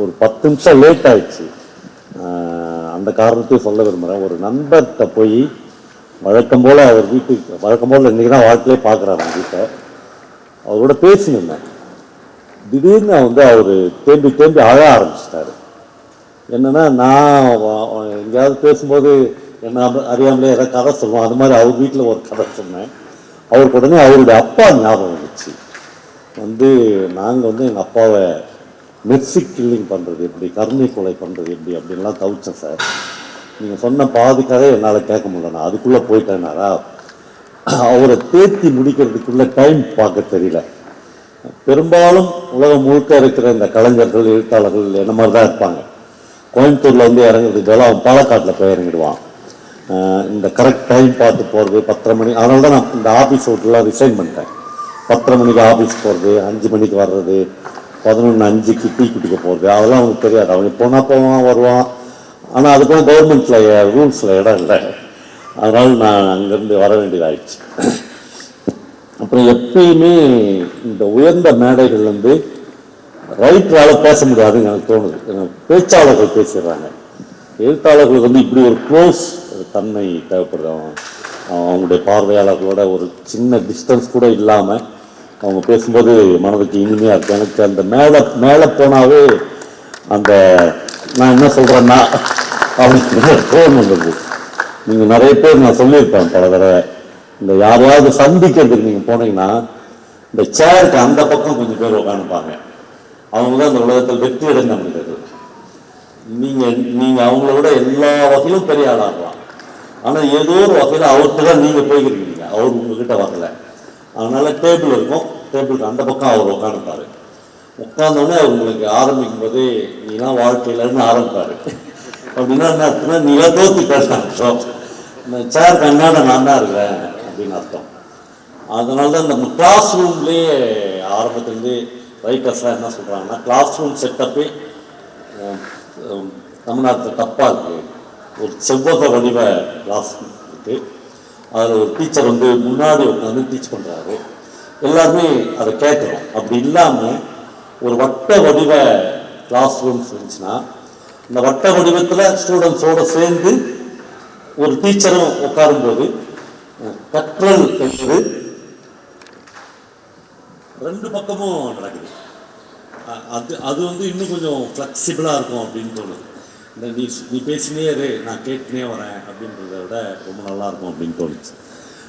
ஒரு பத்து நிமிஷம் லேட் ஆயிடுச்சு. அந்த காரணத்தையும் சொல்ல விரும்புகிறேன் ஒரு நண்பர்கிட்ட போய் வழக்கம் போல் அவர் வீட்டுக்கு வழக்கம் போல் இன்றைக்கி தான் வாழ்க்கையே பார்க்குறாரு அவங்க வீட்டை. அவரோட பேசினிருந்தேன். திடீர்னு வந்து அவர் தேம்பி தேம்பி அழ ஆரம்பிச்சிட்டாரு. என்னென்னா நான் எங்கேயாவது பேசும்போது என்ன அறியாமலே ஏதாவது கதை சொல்லுவோம் அது மாதிரி அவர் வீட்டில் ஒரு கதை சொன்னேன். அவருக்கு உடனே அவருடைய அப்பா ஞாபகம் வந்துச்சு. வந்து நாங்கள் வந்து எங்கள் அப்பாவை மெர்சி கில்லிங் பண்ணுறது எப்படி? கருணை கொலை பண்ணுறது எப்படி அப்படின்லாம் தவிச்சேன் சார். நீங்கள் சொன்ன பாதி கதை என்னால் கேட்க முடியல. நான் அதுக்குள்ளே போயிட்டேனாரா அவரை தேர்த்தி முடிக்கிறதுக்குள்ள டைம் பார்க்க தெரியல. பெரும்பாலும் உலகம் முழுக்க இருக்கிற இந்த கலைஞர்கள் எழுத்தாளர்கள் என்ன மாதிரி தான் இருப்பாங்க. கோயம்புத்தூரில் வந்து இறங்குறதுக்கு அவன் பாலக்காட்டில் போய் இறங்கிடுவான். இந்த கரெக்ட் டைம் பார்த்து போகிறது பத்தரை மணி அதனால தான் நான் இந்த ஆஃபீஸ் விட்டுலாம் ரிசைன் பண்ணிட்டேன். பத்தரை மணிக்கு ஆஃபீஸ் போகிறது அஞ்சு மணிக்கு வர்றது பதினொன்று அஞ்சுக்கு டீ குடிக்க போகிறது அதெல்லாம் அவனுக்கு தெரியாது. அவன் போனால் போவான் வருவான். ஆனால் அதுக்கும் கவர்மெண்ட்டில் ரூல்ஸில் இடம் இல்லை. அதனால் நான் அங்கேருந்து வர வேண்டியதாகிடுச்சு அப்புறம் எப்பயுமே இந்த உயர்ந்த மேடைகள் வந்து ரைட்டரால் பேச முடியாதுன்னு எனக்கு தோணுது. பேச்சாளர்கள் பேசிடுறாங்க. எழுத்தாளர்களுக்கு வந்து இப்படி ஒரு க்ளோஸ் தன்மை தேவைப்படுது. அவன் அவங்களுடைய பார்வையாளர்களோட ஒரு சின்ன டிஸ்டன்ஸ் கூட இல்லாமல் அவங்க பேசும்போது மனதுக்கு இனிமையாக இருக்கும். எனக்கு அந்த மேலே மேலே போனாவே அந்த நான் என்ன சொல்கிறேன்னா அவனுக்கு ஃபோன் வந்தது நீங்கள் நிறைய பேர் நான் சொல்லியிருப்பேன் பல தடவை. இந்த யாரையாவது சந்திக்கிறதுக்கு நீங்கள் போனீங்கன்னா இந்த சேருக்கு அந்த பக்கம் கொஞ்சம் பேர் உட்காந்துப்பாங்க அவங்க தான் அந்த உலகத்தில் வெற்றி அடைந்த மனிதர்கள். நீங்கள் நீங்கள் அவங்கள விட எல்லா வகையிலும் பெரிய ஆளாகலாம் ஆனால் ஏதோ ஒரு வகையில் அவர்கிட்ட தான் நீங்கள் போயிருக்கீங்க அவர் உங்ககிட்ட வரலை. அதனால் டேபிள் இருக்கும். டேபிளுக்கு அந்த பக்கம் அவர் உட்காந்துப்பாரு உட்காந்தோடனே அவங்களுக்கு ஆரம்பிக்கும் போதே நீலாம் வாழ்க்கையிலன்னு ஆரம்பிப்பாரு. அப்படின்னா என்ன அர்த்தம்னா நீலாம் தோத்து பேச அர்த்தம் இந்த சேர் கண்ணாட நான் தான் இருக்கிறேன் அப்படின்னு அர்த்தம். அதனால தான் இந்த கிளாஸ் ரூம்லேயே ஆரம்பத்துலேருந்து ரைட்டர்ஸ்லாம் என்ன சொல்கிறாங்கன்னா கிளாஸ் ரூம் செட்டப்பே தமிழ்நாட்டில் தப்பாக இருக்குது ஒரு செவ்வக வடிவ கிளாஸ் இருக்குது அதில் ஒரு டீச்சர் வந்து முன்னாடி உட்காந்து டீச் பண்ணுறாரு எல்லாருமே அதை கேட்குறோம் அப்படி இல்லாமல் ஒரு வட்ட வடிவ கிளாஸ் ரூம்ஸ் இருந்துச்சுன்னா இந்த வட்ட வடிவத்தில் ஸ்டூடெண்ட்ஸோடு சேர்ந்து ஒரு டீச்சரும் உட்காரும்போது கற்றல் என்பது ரெண்டு பக்கமும் நடக்குது. அது அது வந்து இன்னும் கொஞ்சம் ஃப்ளெக்சிபிளாக இருக்கும் அப்படின்னு தோணுது. இந்த நீ நீ பேசினே இரு நான் கேட்டுனே வரேன் அப்படின்றத விட ரொம்ப நல்லா இருக்கும் அப்படின்னு தோணுச்சு.